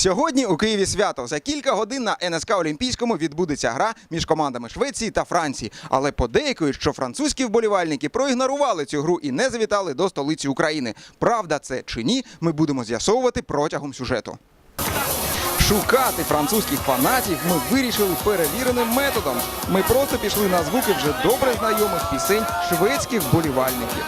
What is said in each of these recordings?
Сьогодні у Києві свято. За кілька годин на НСК Олімпійському відбудеться гра між командами Швеції та Франції. Але подейкують, що французькі вболівальники проігнорували цю гру і не завітали до столиці України. Правда це чи ні, ми будемо з'ясовувати протягом сюжету. Шукати французьких фанатів ми вирішили перевіреним методом. Ми просто пішли на звуки вже добре знайомих пісень шведських вболівальників.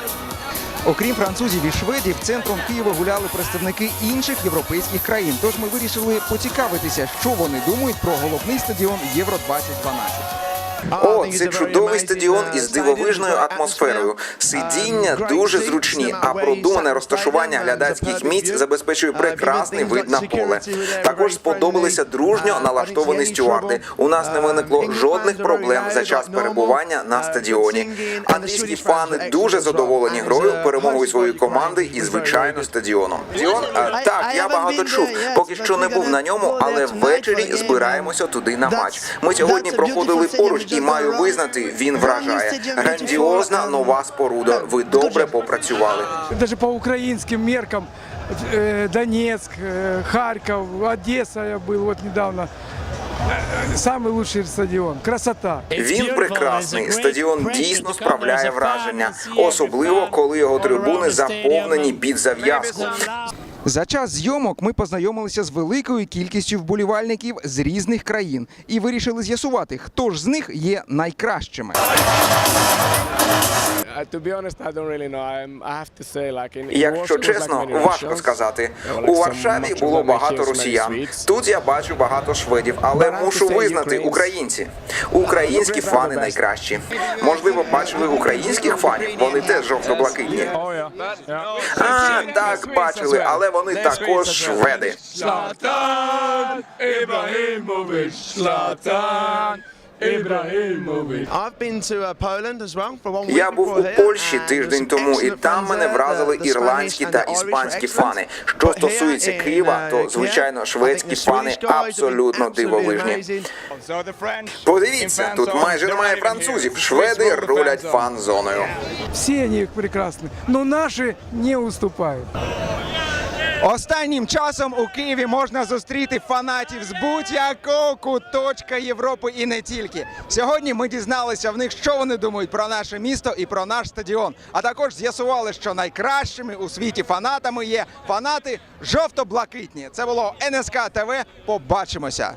Окрім французів і шведів, центром Києва гуляли представники інших європейських країн. Тож ми вирішили поцікавитися, що вони думають про головний стадіон Євро 2012. О, це чудовий стадіон із дивовижною атмосферою. Сидіння дуже зручні, а продумане розташування глядацьких місць забезпечує прекрасний вид на поле. Також сподобалися дружньо налаштовані стюарди. У нас не виникло жодних проблем за час перебування на стадіоні. Англійські фани дуже задоволені грою, перемогою своєї команди і звичайно стадіоном. Стадіон так, я багато чув. Поки що не був на ньому, але ввечері збираємося туди на матч. Ми сьогодні проходили поруч і маю визнати, він вражає. Грандіозна нова споруда. Ви добре попрацювали. даже по украинским меркам э, Донецк, э, Харьков, Одесса я был вот недавно. Э, Самый лучший стадион. Красота. Він прекрасний. Стадіон дійсно справляє враження, особливо коли його трибуни заповнені під зав'язку. За час зйомок ми познайомилися з великою кількістю вболівальників з різних країн і вирішили з'ясувати, хто ж з них є найкращими. Uh, Якщо чесно, важко сказати. У Варшаві було багато росіян. Тут я бачу багато шведів, але мушу визнати українці. Українські фани найкращі. Можливо, бачили українських фанів. Вони теж жовто-блакитні. Oh. А, так бачили, але вони також шведи. I've been to uh, Я був у Польщі тиждень тому, і там мене вразили The- the ірландські та іспанські фани. Що стосується Києва, uh, то звичайно шведські фани абсолютно дивовижні. Подивіться, тут майже немає французів. Шведи рулять фан-зоною. Все они прекрасны. Но наши не уступают. Останнім часом у Києві можна зустріти фанатів з будь-якого куточка Європи і не тільки. Сьогодні ми дізналися в них, що вони думають про наше місто і про наш стадіон. А також з'ясували, що найкращими у світі фанатами є фанати жовто-блакитні. Це було НСК ТВ. Побачимося.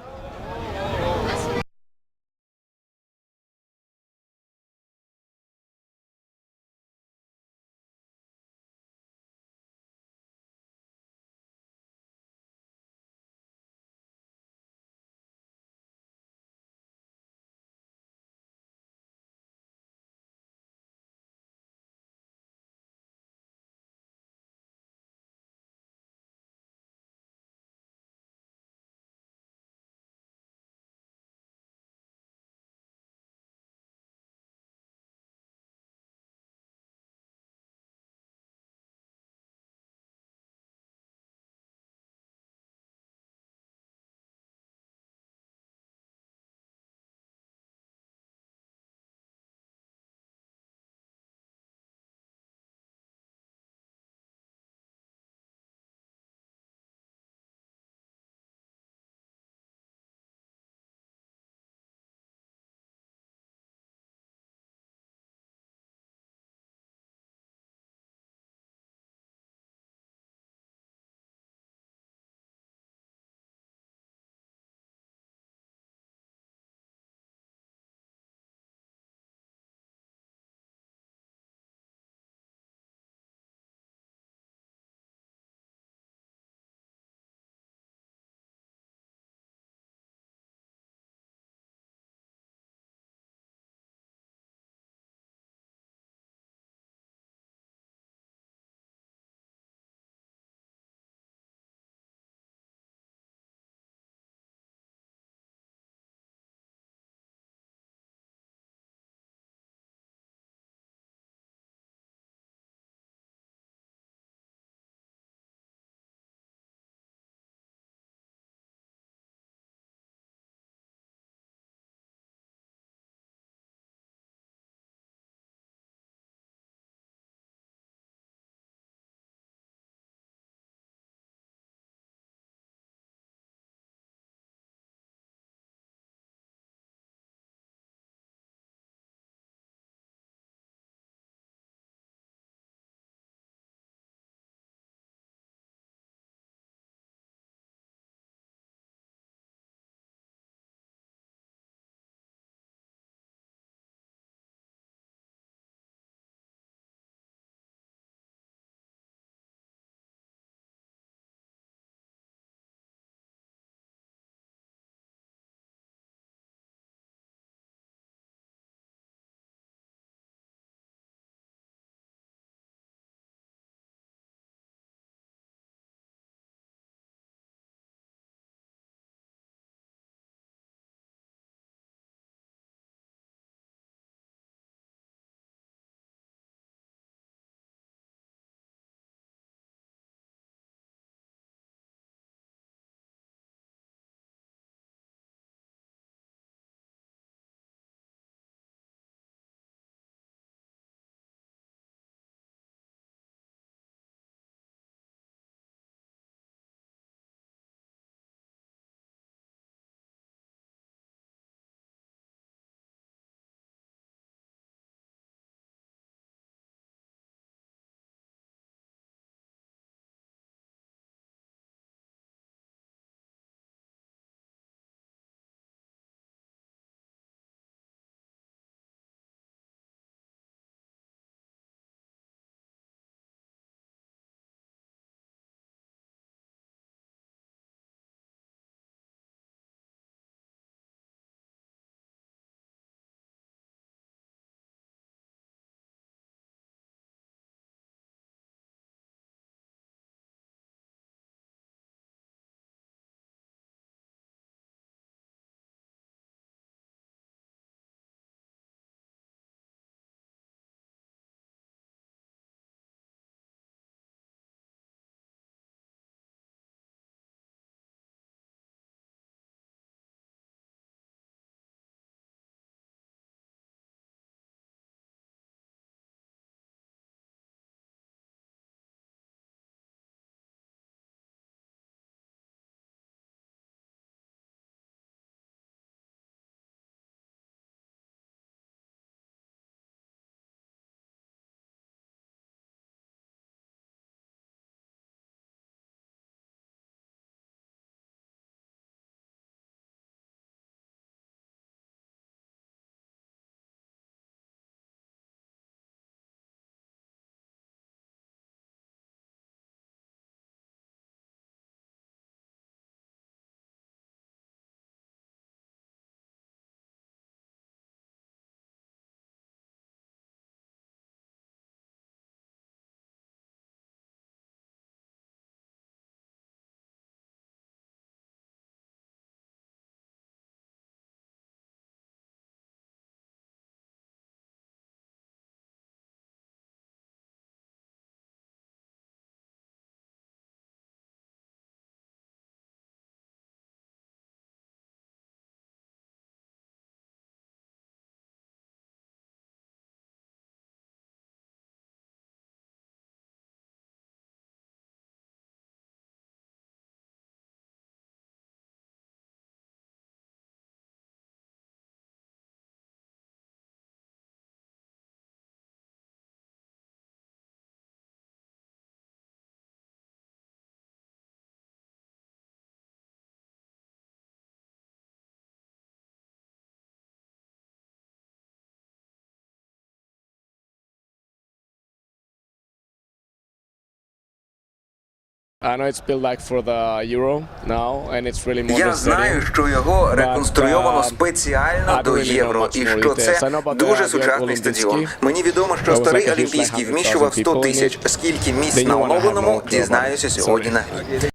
Я знаю, що його реконструйовано uh, спеціально до євро, і що це дуже сучасний стадіон. Мені відомо, що старий олімпійський вміщував 100 тисяч. Скільки місць на оновленому, дізнаюся сьогодні на